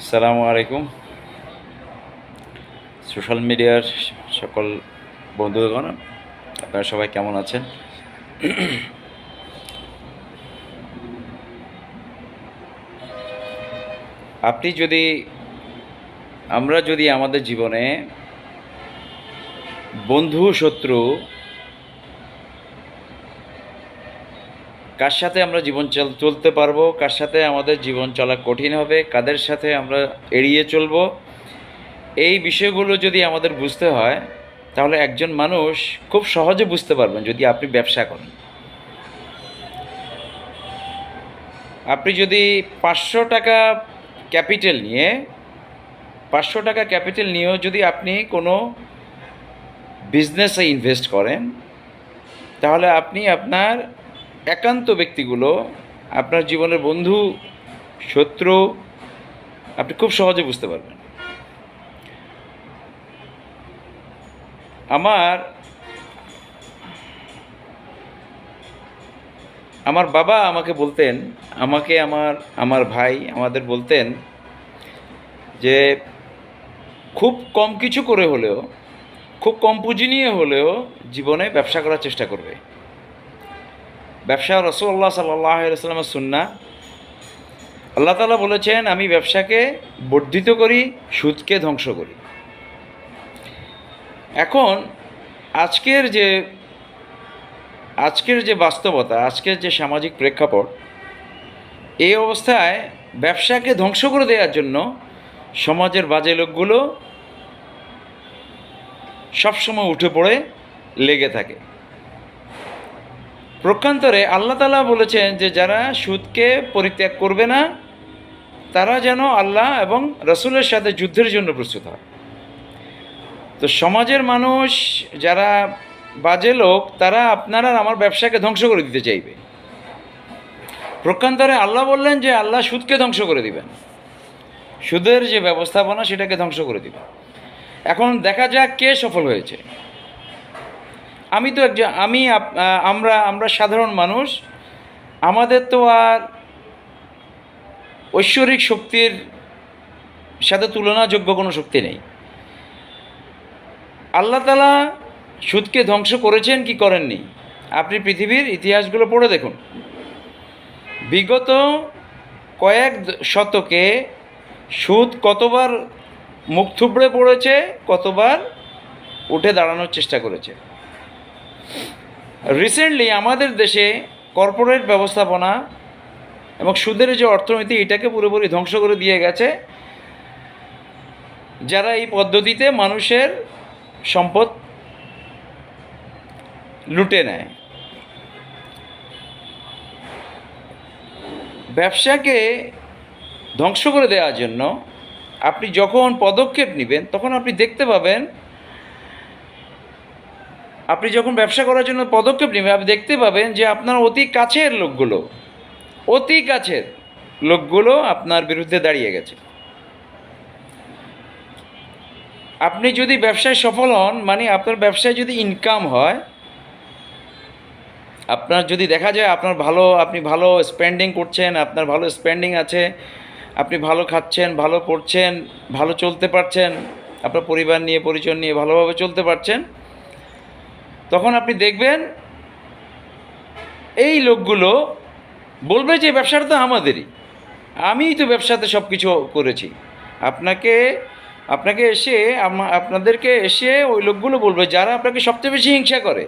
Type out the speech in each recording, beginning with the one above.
আসসালামু আলাইকুম। সোশ্যাল মিডিয়ার সকল বন্ধুগণ, আপনারা সবাই কেমন আছেন? আপনি যদি, আমরা যদি আমাদের জীবনে বন্ধু, শত্রু কার সাথে আমরা জীবন চল, চলতে পারব, কার সাথে আমাদের জীবন চলা কঠিন হবে, কাদের সাথে আমরা এড়িয়ে চলবো, এই বিষয়গুলো যদি আমাদের বুঝতে হয়, তাহলে একজন মানুষ খুব সহজে বুঝতে পারবেন যদি আপনি ব্যবসা করেন। আপনি যদি পাঁচশো টাকা ক্যাপিটাল নিয়ে, পাঁচশো টাকা ক্যাপিটাল নিয়েও যদি আপনি কোনো বিজনেসে ইনভেস্ট করেন, তাহলে আপনি আপনার একান্ত ব্যক্তিগুলো, আপনার জীবনের বন্ধু, শত্রু, আপনি খুব সহজে বুঝতে পারবেন। আমার আমার বাবা আমাকে বলতেন, আমাকে আমার আমার ভাই আমাদের বলতেন যে, খুব কম কিছু করে হলেও, খুব কম পুঁজি নিয়ে হলেও জীবনে ব্যবসা করার চেষ্টা করবে। ব্যবসা রসুল্লাহ সাল্লাহ সাল্লামের সুন্না আল্লাহ তালা বলেছেন, আমি ব্যবসাকে বর্ধিত করি, সুদকে ধ্বংস করি। এখন আজকের যে আজকের যে বাস্তবতা, আজকের যে সামাজিক প্রেক্ষাপট, এই অবস্থায় ব্যবসাকে ধ্বংস করে দেওয়ার জন্য সমাজের বাজে লোকগুলো সবসময় উঠে পড়ে লেগে থাকে। প্রক্ষান্তরে আল্লাহ তালা বলেছেন যে যারা সুদকে পরিত্যাগ করবে না, তারা যেন আল্লাহ এবং রসুলের সাথে যুদ্ধের জন্য প্রস্তুত হয়। তো সমাজের মানুষ যারা বাজে লোক, তারা আপনারা আমার ব্যবসাকে ধ্বংস করে দিতে চাইবে। প্রক্ষান্তরে আল্লাহ বললেন যে আল্লাহ সুদকে ধ্বংস করে দিবেন। সুদের যে ব্যবস্থাপনা, সেটাকে ধ্বংস করে দিবেন। এখন দেখা যাক কে সফল হয়েছে। আমি তো একজন, আমি আমরা আমরা সাধারণ মানুষ। আমাদের তো আর ঐশ্বরিক শক্তির সাথে তুলনাযোগ্য কোনো শক্তি নেই। আল্লাহ তালা সুদকে ধ্বংস করেছেন, কি করেননি? আপনি পৃথিবীর ইতিহাসগুলো পড়ে দেখুন। বিগত কয়েক শতকে সুদ কতবার মুখ থুবড়ে পড়েছে, কতবার উঠে দাঁড়ানোর চেষ্টা করেছে। রিসেন্টলি আমাদের দেশে কর্পোরেট ব্যবস্থাপনা এবং সুদের যে অর্থনীতি, এটাকে পুরোপুরি ধ্বংস করে দিয়ে গেছে। যারা এই পদ্ধতিতে মানুষের সম্পদ লুটে নেয়। ব্যবসাকে ধ্বংস করে দেওয়ার জন্য আপনি যখন পদক্ষেপ নেবেন, তখন আপনি দেখতে পাবেন আপনি যখন ব্যবসা করার জন্য পদক্ষেপ নেবেন, আপনি দেখতে পাবেন যে আপনার অতি কাছের লোকগুলো, অতি কাছের লোকগুলো আপনার বিরুদ্ধে দাঁড়িয়ে গেছে। আপনি যদি ব্যবসায় সফল হন মানে আপনার ব্যবসায় যদি ইনকাম হয়, আপনার যদি দেখা যায় আপনার ভালো, আপনি ভালো স্পেন্ডিং করছেন, আপনার ভালো স্পেন্ডিং আছে, আপনি ভালো খাচ্ছেন, ভালো করছেন, ভালো চলতে পারছেন, আপনার পরিবার নিয়ে পরিচয় নিয়ে ভালোভাবে চলতে পারছেন তখন আপনি দেখবেন এই লোকগুলো বলবে যে ব্যবসাটা তো আমাদেরই। আমিই তো ব্যবসাতে সব কিছু করেছি। আপনাকে আপনাকে এসে আপনাদেরকে এসে ওই লোকগুলো বলবে, যারা আপনাকে সবচেয়ে বেশি হিংসা করে,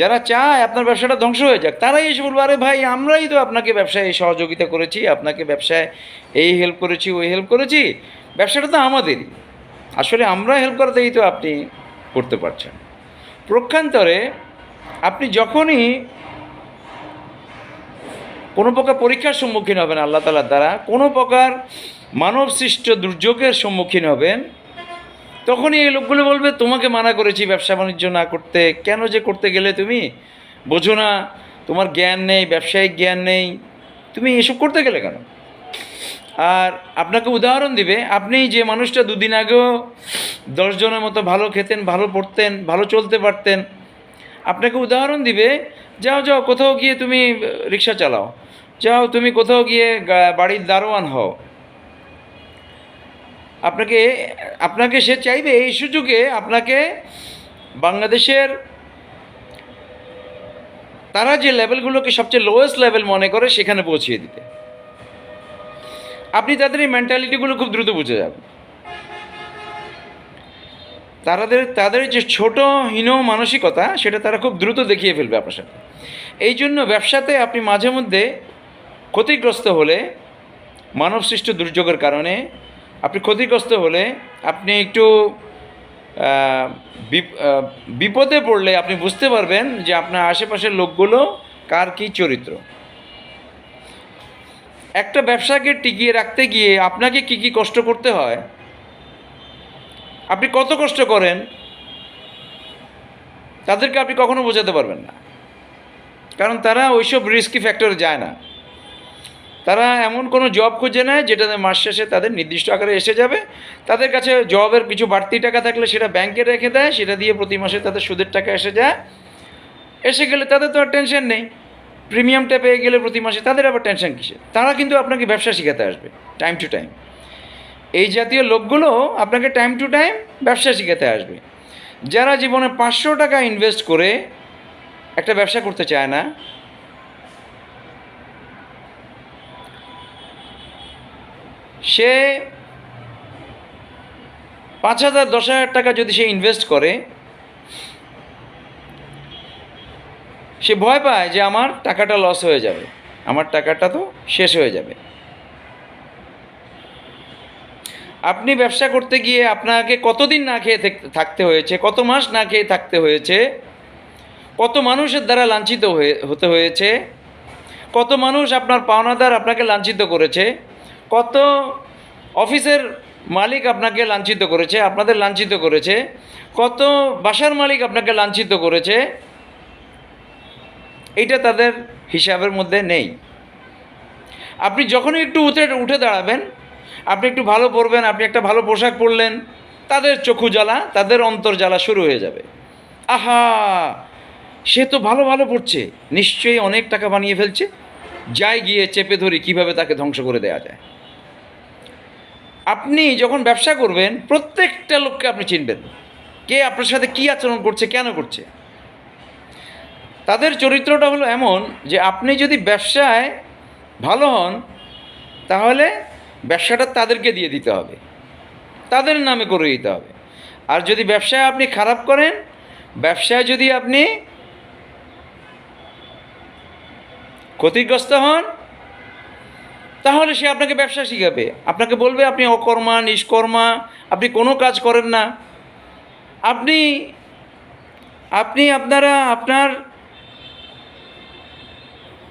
যারা চায় আপনার ব্যবসাটা ধ্বংস হয়ে যাক, তারাই এসে বলবে, আরে ভাই, আমরাই তো আপনাকে ব্যবসায় সহযোগিতা করেছি, আপনাকে ব্যবসায় এই হেল্প করেছি, ওই হেল্প করেছি। ব্যবসাটা তো আমাদেরই। আসলে আমরা হেল্প করাতেই তো আপনি করতে পারছেন। প্রক্ষান্তরে আপনি যখনই কোনো প্রকার পরীক্ষার সম্মুখীন হবেন আল্লাহ তালার দ্বারা, কোনো প্রকার মানব সৃষ্ট দুর্যোগের সম্মুখীন হবেন, তখনই এই লোকগুলো বলবে, তোমাকে মানা করেছি ব্যবসা বাণিজ্য না করতে। কেন যে করতে গেলে তুমি? বোঝো না, তোমার জ্ঞান নেই, ব্যবসায়িক জ্ঞান নেই। তুমি এসব করতে গেলে কেন? আর আপনাকে উদাহরণ দিবে, আপনি যে মানুষটা দুদিন আগেও দশজনের মতো ভালো খেতেন, ভালো পড়তেন, ভালো চলতে পারতেন, আপনাকে উদাহরণ দিবে, যাও যাও, কোথাও গিয়ে তুমি রিক্সা চালাও, যাও, তুমি কোথাও গিয়ে বাড়ির দারোয়ান হও। আপনাকে আপনাকে সে চাইবে, এই সুযোগে আপনাকে বাংলাদেশের তারা যে লেভেলগুলোকে সবচেয়ে লোয়েস্ট লেভেল মনে করে সেখানে পৌঁছিয়ে দিতে। আপনি তাদের এই মেন্টালিটিগুলো খুব দ্রুত বুঝে যাবেন তাদের তাদের যে ছোট, হীন মানসিকতা, সেটা তারা খুব দ্রুত দেখিয়ে ফেলবে আপনার সাথে। এই জন্য ব্যবসাতে আপনি মাঝে মধ্যে ক্ষতিগ্রস্ত হলে, মানব সৃষ্ট দুর্যোগের কারণে আপনি ক্ষতিগ্রস্ত হলে আপনি একটু বিপ- বিপদে পড়লে আপনি বুঝতে পারবেন যে আপনার আশেপাশের লোকগুলো কার কী চরিত্র। একটা ব্যবসাকে টিকিয়ে রাখতে গিয়ে আপনাকে কি কি কষ্ট করতে হয়? আপনি কত কষ্ট করেন? তাদেরকে আপনি কখনো বোঝাতে পারবেন না। কারণ তারা ওইসব রিস্কি ফ্যাক্টরে যায় না। তারা এমন কোনো জব খুঁজে নেয় যেটাতে মাস শেষে তাদের নির্দিষ্ট আকারে এসে যাবে। তাদের কাছে জবের কিছু বাড়তি টাকা থাকলে সেটা ব্যাংকে রেখে দেয়, সেটা দিয়ে প্রতি মাসে তাদের সুদের টাকা এসে যায়। এসে গেলে তাদের তো আর টেনশন নেই। প্রিমিয়ামটা পেয়ে গেলে প্রতি মাসে তাদের আবার টেনশন কিসে তারা কিন্তু আপনাকে ব্যবসা শেখাতে আসবে টাইম টু টাইম এই জাতীয় লোকগুলো আপনাকে টাইম টু টাইম ব্যবসা শেখাতে আসবে। যারা জীবনে পাঁচশো টাকা ইনভেস্ট করে একটা ব্যবসা করতে চায় না, সে পাঁচ হাজার, দশ হাজার টাকা যদি সে ইনভেস্ট করে সে ভয় পায় যে আমার টাকাটা লস হয়ে যাবে। আমার টাকাটা তো শেষ হয়ে যাবে। আপনি ব্যবসা করতে গিয়ে আপনাকে কতদিন না খেয়ে থাকতে হয়েছে, কত মাস না খেয়ে থাকতে হয়েছে, কত মানুষের দ্বারা লাঞ্ছিত হয়ে হতে হয়েছে, কত মানুষ আপনার পাওনাদার আপনাকে লাঞ্ছিত করেছে, কত অফিসের মালিক আপনাকে লাঞ্ছিত করেছে, আপনাদের লাঞ্ছিত করেছে, কত বাসার মালিক আপনাকে লাঞ্ছিত করেছে এইটা তাদের হিসাবের মধ্যে নেই। আপনি যখনই একটু উঠে উঠে দাঁড়াবেন, আপনি একটু ভালো পরবেন, আপনি একটা ভালো পোশাক পরলেন, তাদের চক্ষু জ্বালা, তাদের অন্তর জ্বালা শুরু হয়ে যাবে। আহা! সে তো ভালো ভালো পড়ছে নিশ্চয়ই অনেক টাকা বানিয়ে ফেলছে। যাই গিয়ে চেপে ধরি, কীভাবে তাকে ধ্বংস করে দেওয়া যায়। আপনি যখন ব্যবসা করবেন, প্রত্যেকটা লোককে আপনি চিনবেন। কে আপনার সাথে কী আচরণ করছে, কেন করছে? তাদের চরিত্রটা হলো এমন যে আপনি যদি ব্যবসায় ভালো হন, তাহলে ব্যবসাটা তাদেরকে দিয়ে দিতে হবে। তাদের নামে করে দিতে হবে। আর যদি ব্যবসায় আপনি খারাপ করেন, ব্যবসায় যদি আপনি ক্ষতিগ্রস্ত হন, তাহলে সে আপনাকে ব্যবসা শিখাবে। আপনাকে বলবে, আপনি অকর্মা, নিষ্কর্মা, আপনি কোনো কাজ করেন না। আপনি আপনি আপনারা আপনার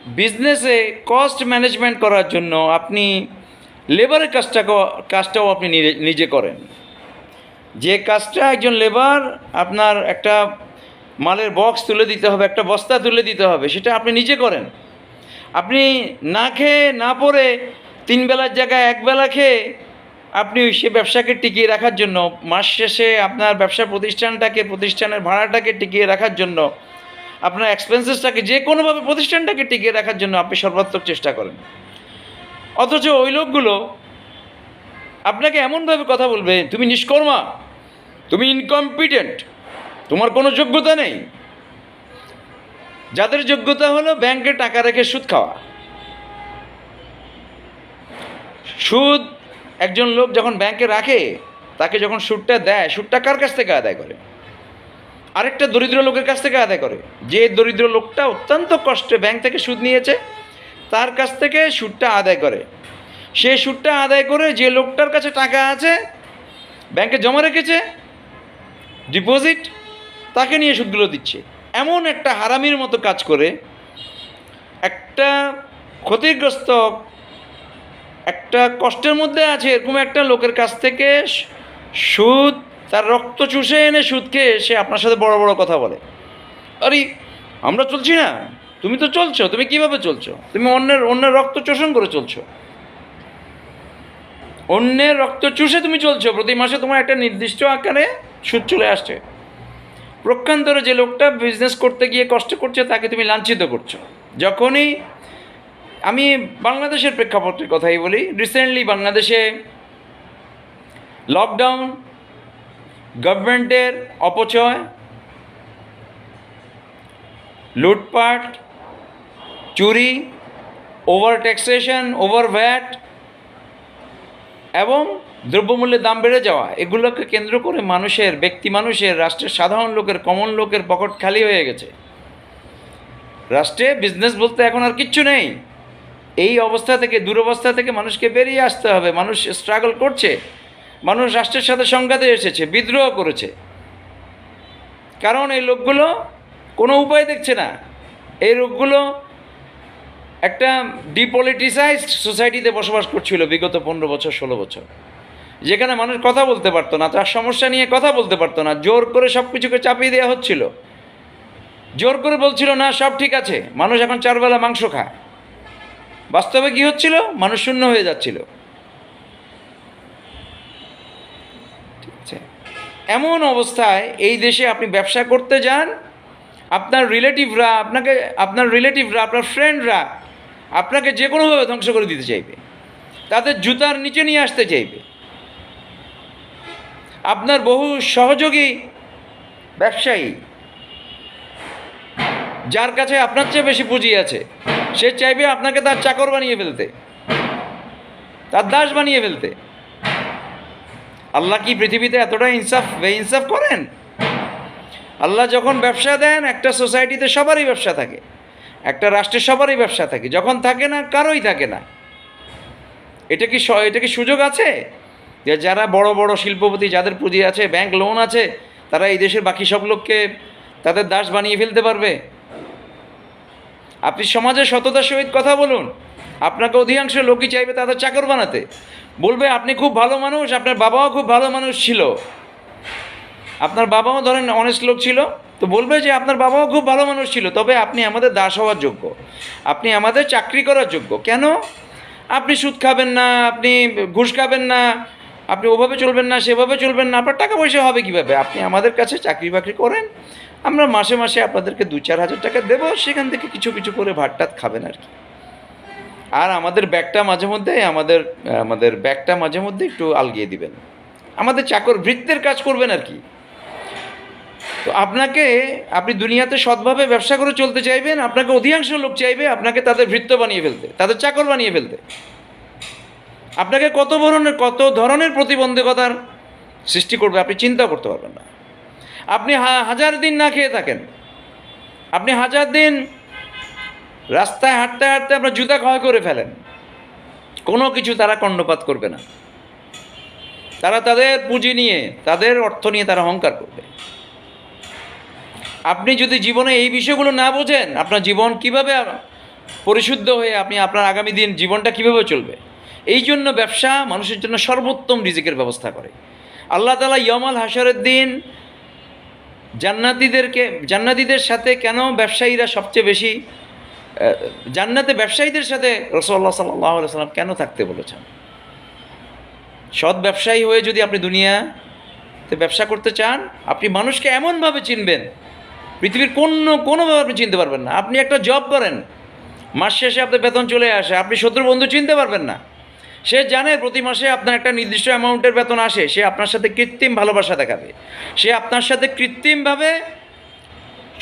বিজনেসে কস্ট ম্যানেজমেন্ট করার জন্য আপনি লেবারের কাজটা কাজটাও আপনি নিজে- করেন। যে কাজটা একজন লেবার আপনার একটা মালের বক্স তুলে দিতে হবে, একটা বস্তা তুলে দিতে হবে, সেটা আপনি নিজে করেন। আপনি না খেয়ে, না পরে তিন বেলার জায়গায় এক বেলা খেয়ে আপনি সে ব্যবসাকে টিকিয়ে রাখার জন্য, মাস শেষে আপনার ব্যবসা প্রতিষ্ঠানটাকে, প্রতিষ্ঠানের ভাড়াটাকে টিকিয়ে রাখার জন্য আপনার এক্সপেন্সেসটাকে যে কোনোভাবে প্রতিষ্ঠানটাকে টিকিয়ে রাখার জন্য আপনি সর্বাত্মক চেষ্টা করেন। অথচ ওই লোকগুলো আপনাকে এমনভাবে কথা বলবে, তুমি নিষ্কর্মা, তুমি ইনকম্পিটেন্ট তোমার কোনো যোগ্যতা নেই। যাদের যোগ্যতা হলো ব্যাংকে টাকা রেখে সুদ খাওয়া। সুদ একজন লোক যখন ব্যাংকে রাখে, তাকে যখন সুদটা দেয়, সুদটা কার কাছ থেকে আদায় করে? আরেকটা দরিদ্র লোকের কাছ থেকে আদায় করে। যে দরিদ্র লোকটা অত্যন্ত কষ্টে ব্যাংক থেকে সুদ নিয়েছে, তার কাছ থেকে সুদটা আদায় করে। সে সুদটা আদায় করে যে লোকটার কাছে টাকা আছে, ব্যাংকে জমা রেখেছে, ডিপোজিট, তাকে নিয়ে সুদগুলো দিচ্ছে। এমন একটা হারামির মতো কাজ করে একটা ক্ষতিগ্রস্ত, একটা কষ্টের মধ্যে আছে এরকম একটা লোকের কাছ থেকে সুদ তার রক্ত চুষে এনে সুদ খেয়ে সে আপনার সাথে বড় বড় কথা বলে। আরে, আমরা চলছি না। তুমি তো চলছো, তুমি কীভাবে চলছো? তুমি অন্যের অন্যের রক্ত চোষণ করে চলছো। অন্যের রক্ত চুষে তুমি চলছো। প্রতি মাসে তোমার একটা নির্দিষ্ট আকারে সুদ চলে আসছে। প্রক্ষান্তরে যে লোকটা বিজনেস করতে গিয়ে কষ্ট করছে, তাকে তুমি লাঞ্ছিত করছ। যখনই আমি বাংলাদেশের প্রেক্ষাপটের কথাই বলি রিসেন্টলি বাংলাদেশে লকডাউন গভর্নমেন্টের অপচয়, লুটপাট, চুরি ওভার ট্যাক্সেশন ওভার ভ্যাট এবং দ্রব্যমূল্যের দাম বেড়ে যাওয়া, এগুলোকে কেন্দ্র করে মানুষের, ব্যক্তি মানুষের, রাষ্ট্রের সাধারণ লোকের কমন লোকের পকেট খালি হয়ে গেছে। রাষ্ট্রে বিজনেস বলতে এখন আর কিচ্ছু নেই। এই অবস্থা থেকে, দুরবস্থা থেকে মানুষকে বেরিয়ে আসতে হবে। মানুষ স্ট্রাগল করছে। মানুষ রাষ্ট্রের সাথে সংঘাতে এসেছে, বিদ্রোহ করেছে। কারণ এই লোকগুলো কোনো উপায় দেখছে না। এই লোকগুলো একটা ডিপলিটিসাইজড সোসাইটিতে বসবাস করছিল বিগত পনেরো বছর, ষোলো বছর। যেখানে মানুষ কথা বলতে পারতো না, তার সমস্যা নিয়ে কথা বলতে পারতো না। জোর করে সব কিছুকে চাপিয়ে দেওয়া হচ্ছিল। জোর করে বলছিল, না, সব ঠিক আছে। মানুষ এখন চারবেলা মাংস খায়। বাস্তবে কি হচ্ছিল? মানুষ শূন্য হয়ে যাচ্ছিল ঠিক আছে এমন অবস্থায় এই দেশে আপনি ব্যবসা করতে যান, আপনার রিলেটিভরা আপনাকে, আপনার রিলেটিভরা আপনার ফ্রেন্ডরা আপনাকে যে কোনোভাবে ধ্বংস করে দিতে চাইবে। তাদের জুতার নিচে নিয়ে আসতে চাইবে। আপনার বহু সহযোগী ব্যবসায়ী, যার কাছে আপনার চেয়ে বেশি পুঁজি আছে, সে চাইবে আপনাকে তার চাকর বানিয়ে ফেলতে, তার দাস বানিয়ে ফেলতে। আল্লাহ কি পৃথিবীতে এতটা ইনসাফ বে ইনসাফ করেন? আল্লাহ যখন ব্যবসা দেন, একটা সোসাইটিতে সবারই ব্যবসা থাকে। একটা রাষ্ট্রের সবারই ব্যবসা থাকে। যখন থাকে না, কারোই থাকে না। এটা কি এটা কি সুযোগ আছে? যে যারা বড় বড় শিল্পপতি, যাদের পুঁজি আছে ব্যাংক লোন আছে, তারা এই দেশের বাকি সব লোককে তাদের দাস বানিয়ে ফেলতে পারবে? আপনি সমাজে সততার সহিত কথা বলুন। আপনাকে অধিকাংশ লোকই চাইবে তাদের চাকর বানাতে। বলবে, আপনি খুব ভালো মানুষ, আপনার বাবাও খুব ভালো মানুষ ছিল। আপনার বাবাও ধরেন অনেস্ট লোক ছিল, তো বলবে যে, আপনার বাবাও খুব ভালো মানুষ ছিল, তবে আপনি আমাদের দাস হওয়ার যোগ্য। আপনি আমাদের চাকরি করার যোগ্য। কেন? আপনি সুদ খাবেন না, আপনি ঘুষ খাবেন না, আপনি ওভাবে চলবেন না, সেভাবে চলবেন না, আপনার টাকা পয়সা হবে কীভাবে? আপনি আমাদের কাছে চাকরি বাকরি করেন, আমরা মাসে মাসে আপনাদেরকে দু চার হাজার টাকা দেবো, সেখান থেকে কিছু কিছু করে ভাতটাত খাবেন আর কি। আর আমাদের ব্যাগটা মাঝে মধ্যে, আমাদের আমাদের ব্যাগটা মাঝে মধ্যে একটু আলগিয়ে দিবেন। আমাদের চাকর বৃত্তের কাজ করবেন আর কি। তো আপনাকে, আপনি দুনিয়াতে সৎভাবে ব্যবসা করে চলতে চাইবেন, আপনাকে অধিকাংশ লোক চাইবে আপনাকে তাদের ভৃত্য বানিয়ে ফেলতে, তাদের চাকর বানিয়ে ফেলতে। আপনাকে কত ধরনের কত ধরনের প্রতিবন্ধকতার সৃষ্টি করবে আপনি চিন্তা করতে পারবেন না। আপনি হাজার দিন না খেয়ে থাকেন। আপনি হাজার দিন রাস্তায় হাঁটতে হাঁটতে আপনার জুতা ক্ষয় করে ফেলেন। কোনো কিছু তারা কর্ণপাত করবে না। তারা তাদের পুঁজি নিয়ে, তাদের অর্থ নিয়ে তারা অহংকার করবে। আপনি যদি জীবনে এই বিষয়গুলো না বোঝেন, আপনার জীবন কীভাবে পরিশুদ্ধ হয়ে, আপনি আপনার আগামী দিন জীবনটা কীভাবে চলবে? এই জন্য ব্যবসা মানুষের জন্য সর্বোত্তম রিজিকের ব্যবস্থা করে। আল্লাহ তালা ইয়মাল হাসরের দিন জান্নাতিদেরকে, জান্নাতিদের সাথে কেন ব্যবসায়ীরা সবচেয়ে বেশি জান্নাতে ব্যবসায়ীদের সাথে রসল্লা সাল্লাহ সাল্লাম কেন থাকতে বলেছেন? সৎ ব্যবসায়ী হয়ে যদি আপনি দুনিয়াতে ব্যবসা করতে চান, আপনি মানুষকে এমনভাবে চিনবেন, পৃথিবীর কোনো, কোনোভাবে আপনি চিনতে পারবেন না। আপনি একটা জব করেন, মাস শেষে আপনার বেতন চলে আসে, আপনি শত্রু বন্ধু চিনতে পারবেন না। সে জানে প্রতি মাসে আপনার একটা নির্দিষ্ট অ্যামাউন্টের বেতন আসে, সে আপনার সাথে কৃত্রিম ভালোবাসা দেখাবে। সে আপনার সাথে কৃত্রিমভাবে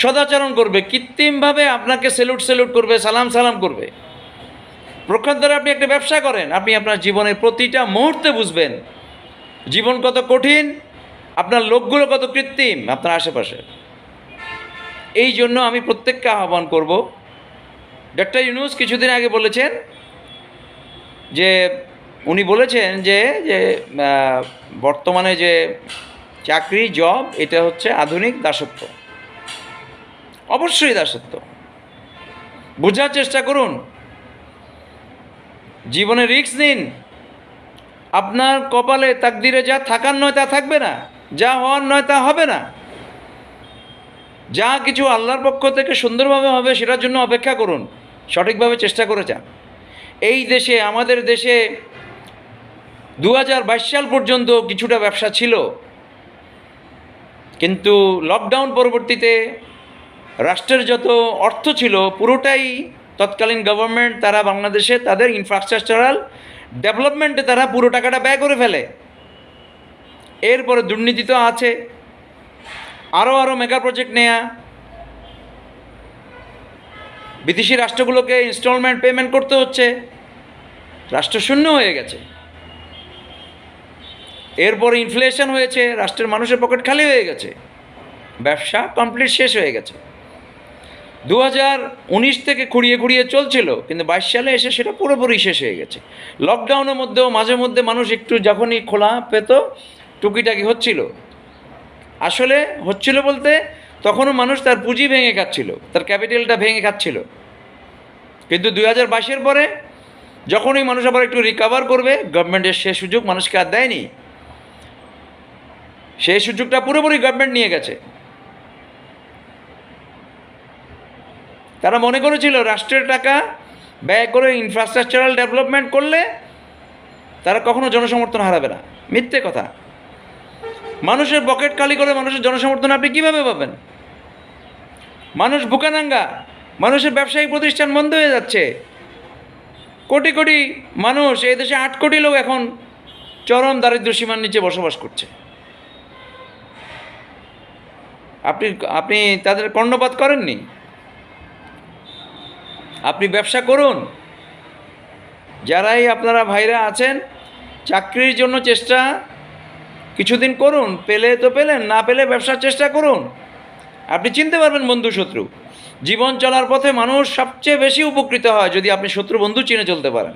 সদাচরণ করবে, কৃত্রিমভাবে আপনাকে সেলুট সেলুট করবে, সালাম সালাম করবে। প্রক্ষান্তরে আপনি একটা ব্যবসা করেন, আপনি আপনার জীবনের প্রতিটা মুহূর্তে বুঝবেন, জীবন কত কঠিন, আপনার লোকগুলো কত কৃত্রিম, আপনার আশেপাশে। এই জন্য আমি প্রত্যেককে আহ্বান করব ডক্টর ইউনুস কিছুদিন আগে বলেছেন যে, উনি বলেছেন যে যে বর্তমানে যে চাকরি, জব, এটা হচ্ছে আধুনিক দাসত্ব। অবশ্যই দাসত্ব বোঝার চেষ্টা করুন। জীবনে রিস্ক নিন। আপনার কপালে তাকদিরে যা থাকার নয় তা থাকবে না, যা হওয়ার নয় তা হবে না। যা কিছু আল্লাহর পক্ষ থেকে সুন্দরভাবে হবে সেটার জন্য অপেক্ষা করুন, সঠিকভাবে চেষ্টা করে যান। এই দেশে, আমাদের দেশে দু হাজার বাইশ সাল পর্যন্ত কিছুটা ব্যবসা ছিল। কিন্তু লকডাউন পরবর্তীতে রাষ্ট্রের যত অর্থ ছিল, পুরোটাই তৎকালীন গভর্নমেন্ট তারা বাংলাদেশে তাদের ইনফ্রাস্ট্রাকচারাল ডেভেলপমেন্টে তারা পুরো টাকাটা ব্যয় করে ফেলে। এরপরে দুর্নীতি তো আছে। আরও আরও মেগা প্রজেক্ট নেয়া। বিদেশি রাষ্ট্রগুলোকে ইনস্টলমেন্ট পেমেন্ট করতে হচ্ছে। রাষ্ট্র শূন্য হয়ে গেছে। এরপর ইনফ্লেশন হয়েছে, রাষ্ট্রের মানুষের পকেট খালি হয়ে গেছে। ব্যবসা কমপ্লিট শেষ হয়ে গেছে। দু হাজার উনিশ থেকে খুঁড়িয়ে খুঁড়িয়ে চলছিল, কিন্তু বাইশ সালে এসে সেটা পুরোপুরি শেষ হয়ে গেছে। লকডাউনের মধ্যেও মাঝে মধ্যে মানুষ একটু যখনই খোলা পেত, টুকিটাকি হচ্ছিল। আসলে হচ্ছিল বলতে তখনও মানুষ তার পুঁজি ভেঙে খাচ্ছিল, তার ক্যাপিটালটা ভেঙে খাচ্ছিল। কিন্তু দুই হাজার বাইশের পরে যখনই মানুষ আবার একটু রিকাভার করবে গভর্নমেন্টের সে সুযোগ মানুষকে আর দেয়নি। সেই সুযোগটা পুরোপুরি গভর্নমেন্ট নিয়ে গেছে। তারা মনে করেছিল রাষ্ট্রের টাকা ব্যয় করে ইনফ্রাস্ট্রাকচারাল ডেভেলপমেন্ট করলে তারা কখনো জনসমর্থন হারাবে না। মিথ্যে কথা। মানুষের পকেট খালি করে মানুষের জনসমর্থন আপনি কীভাবে পাবেন? মানুষ বুকানাঙ্গা মানুষের ব্যবসায়িক প্রতিষ্ঠান বন্ধ হয়ে যাচ্ছে। কোটি কোটি মানুষ, এই দেশে আট কোটি লোক এখন চরম দারিদ্র সীমার নিচে বসবাস করছে। আপনি আপনি তাদের কর্ণপাত করেননি? আপনি ব্যবসা করুন। যারাই আপনারা ভাইরা আছেন, চাকরির জন্য চেষ্টা কিছুদিন করুন, পেলে তো পেলেন, না পেলে ব্যবসার চেষ্টা করুন। আপনি চিনতে পারবেন বন্ধু শত্রু, জীবন চলার পথে মানুষ সবচেয়ে বেশি উপকৃত হয় যদি আপনি শত্রু বন্ধু চিনে চলতে পারেন।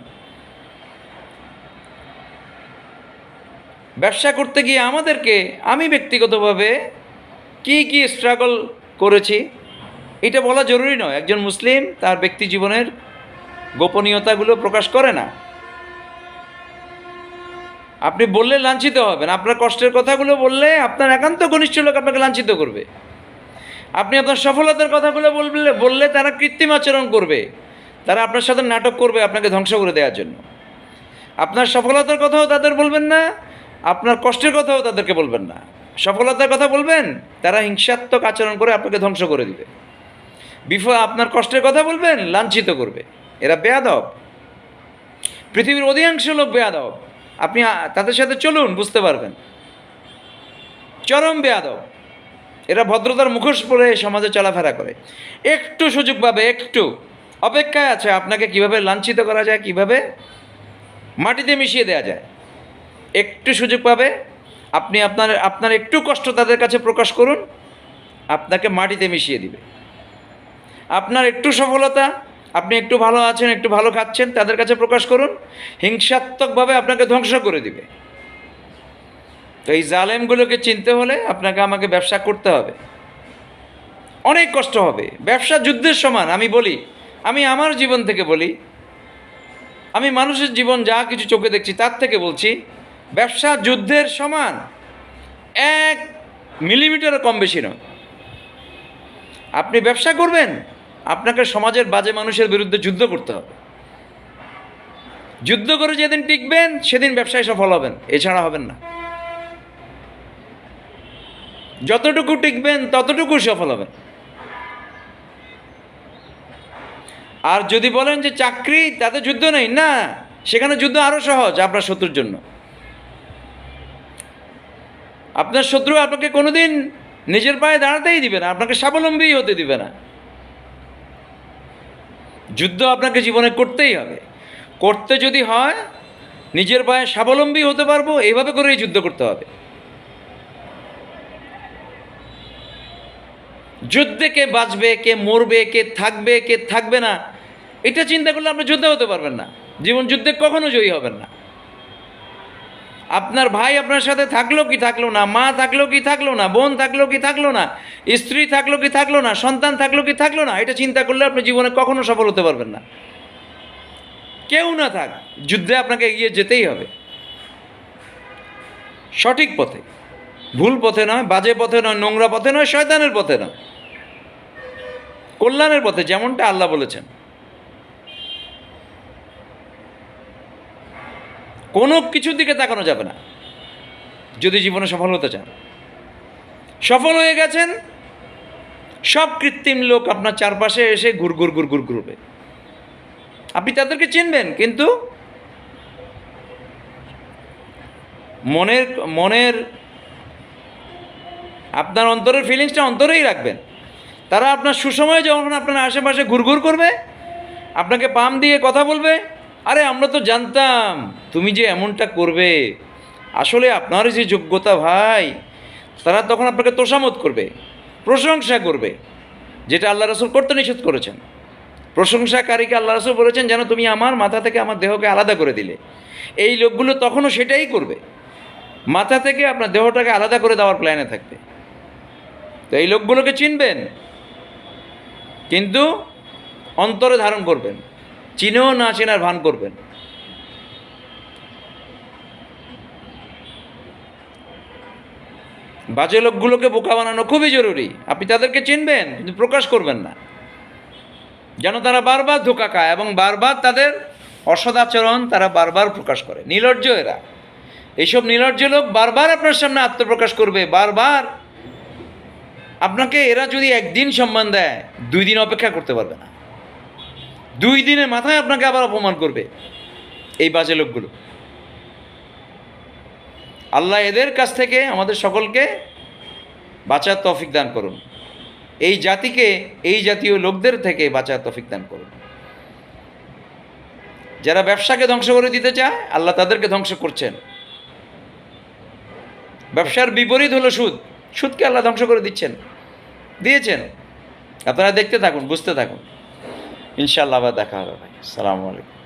ব্যবসা করতে গিয়ে আমাদেরকে আমি ব্যক্তিগতভাবে কি কি স্ট্রাগল করেছি? এটা বলা জরুরি নয়। একজন মুসলিম তার ব্যক্তি জীবনের গোপনীয়তাগুলো প্রকাশ করে না। আপনি বললে লাঞ্ছিত হবেন। আপনার কষ্টের কথাগুলো বললে আপনার একান্ত ঘনিষ্ঠ লোক আপনাকে লাঞ্ছিত করবে। আপনি আপনার সফলতার কথাগুলো বললে বললে তারা কৃত্রিম আচরণ করবে। তারা আপনার সাথে নাটক করবে আপনাকে ধ্বংস করে দেওয়ার জন্য। আপনার সফলতার কথাও তাদের বলবেন না, আপনার কষ্টের কথাও তাদেরকে বলবেন না। সফলতার কথা বলবেন, তারা হিংসাত্মক আচরণ করে আপনাকে ধ্বংস করে দিবে। বিফ আপনার কষ্টের কথা বলবেন, লাঞ্ছিত করবে। এরা বেয়াদব। পৃথিবীর অধিকাংশ লোক বেয়াদব। আপনি তাদের সাথে চলুন, বুঝতে পারবেন। চরম বেয়াদব। এরা ভদ্রতার মুখোশ পরে সমাজে চলাফেরা করে। একটু সুযোগ পাবে, একটু। অপেক্ষায় আছে, আপনাকে কীভাবে লাঞ্ছিত করা যায়, কীভাবে? মাটিতে মিশিয়ে দেওয়া যায়। একটু সুযোগ পাবে। আপনি আপনার আপনার একটু কষ্ট তাদের কাছে প্রকাশ করুন। আপনাকে মাটিতে মিশিয়ে দিবে। আপনার একটু সফলতা, আপনি একটু ভালো আছেন, একটু ভালো খাচ্ছেন, তাদের কাছে প্রকাশ করুন, হিংসাত্মকভাবে আপনাকে ধ্বংস করে দিবে। তো এই জালেমগুলোকে চিনতে হলে আপনাকে আমাকে ব্যবসা করতে হবে। অনেক কষ্ট হবে। ব্যবসা যুদ্ধের সমান, আমি বলি, আমি আমার জীবন থেকে বলি, আমি মানুষের জীবন যা কিছু চোখে দেখছি তার থেকে বলছি, ব্যবসা যুদ্ধের সমান, এক মিলিমিটারও কম বেশি নয়। আপনি ব্যবসা করবেন আপনাকে সমাজের বাজে মানুষের বিরুদ্ধে যুদ্ধ করতে হবে। যুদ্ধ করে যেদিন টিকবেন, সেদিন ব্যবসায় সফল হবেন, এছাড়া হবেন না। যতটুকু টিকবেন, ততটুকু সফল হবেন। আর যদি বলেন যে চাকরি, তাতে যুদ্ধ নেই, না, সেখানে যুদ্ধ আরও সহজ আপনার শত্রুর জন্য। আপনার শত্রু আপনাকে কোনোদিন নিজের পায়ে দাঁড়াতেই দিবে না, আপনাকে স্বাবলম্বী হতে দিবে না। যুদ্ধ আপনাকে জীবনে করতেই হবে। করতে যদি হয়, নিজের পায়ে স্বাবলম্বী হতে পারব এইভাবে করেই যুদ্ধ করতে হবে। যুদ্ধে কে বাঁচবে, কে মরবে, কে থাকবে কে থাকবে না, এটা চিন্তা করলে আপনি যুদ্ধ হতে পারবেন না। জীবন যুদ্ধে কখনো জয়ী হবেন না। আপনার ভাই আপনার সাথে থাকল কি থাকল না? মা থাকল কি থাকল না? বোন থাকল কি থাকল না? স্ত্রী থাকল কি থাকল না? সন্তান থাকল কি থাকল না? এটা চিন্তা করলে আপনি জীবনে কখনো সফল হতে পারবেন না। কেউ না থাক, যুদ্ধে আপনাকে এগিয়ে যেতেই হবে। সঠিক পথে। ভুল পথে নয়, বাজে পথে নয়, নোংরা পথে নয়, শয়তানের পথে নয়। কল্যাণের পথে যেমনটা আল্লাহ বলেছেন। কোনো কিছুর দিকে তাকানো যাবে না, যদি জীবনে সফল হতে চান। সফল হয়ে গেছেন, সব কৃত্রিম লোক আপনার চারপাশে এসে ঘুর ঘুর ঘুর ঘুর ঘুরবে। আপনি তাদেরকে চিনবেন, কিন্তু মনের মনের আপনার অন্তরের ফিলিংসটা অন্তরেই রাখবেন। তারা আপনার সুসময়ে যখন আপনার আশেপাশে ঘুরঘুর করবে, আপনাকে পাম দিয়ে কথা বলবে আরে আমরা তো জানতাম, তুমি যে এমনটা করবে। আসলে আপনার যে যোগ্যতা ভাই, তারা তখন আপনাকে তোষামত করবে, প্রশংসা করবে, যেটা আল্লাহ রসুল করতে নিষেধ করেছেন। প্রশংসাকারীকে আল্লাহ রসুল বলেছেন, যেন তুমি আমার মাথা থেকে আমার দেহকে আলাদা করে দিলে। এই লোকগুলো তখনও সেটাই করবে। মাথা থেকে আপনার দেহটাকে আলাদা করে দেওয়ার প্ল্যানে থাকবে। তো এই লোকগুলোকে চিনবেন, কিন্তু অন্তরে ধারণ করবেন। চিনেও না চেনার ভান করবেন। বাজে লোকগুলোকে বোকা বানানো খুবই জরুরি। আপনি তাদেরকে চিনবেন, কিন্তু প্রকাশ করবেন না। যেন তারা বারবার ধোকা খায় এবং বারবার তাদের অসদাচরণ তারা বারবার প্রকাশ করে। নির্লজ্জ এরা। এইসব নির্লজ্জ লোক বারবার আপনার সামনে আত্মপ্রকাশ করবে, বারবার। আপনাকে এরা যদি একদিন সম্মান দেয়, দুই দিন অপেক্ষা করতে পারবে না। দুই দিনের মাথায় আপনাকে আবার অপমান করবে। এই বাজে লোকগুলো। আল্লাহ এদের কাছ থেকে আমাদের সকলকে বাঁচার তফিক দান করুন। এই জাতিকে, এই জাতীয় লোকদের থেকে বাঁচার তৌফিক দান করুন। যারা ব্যবসাকে ধ্বংস করে দিতে চায়, আল্লাহ তাদেরকে ধ্বংস করছেন। ব্যবসার বিপরীত হলো সুদ। সুদকে আল্লাহ ধ্বংস করে দিচ্ছেন। দিয়েছেন। আপনারা দেখতে থাকুন, বুঝতে থাকুন। ইনশাআল্লাহ আবার দেখা হবে ভাই। আসসালামু আলাইকুম।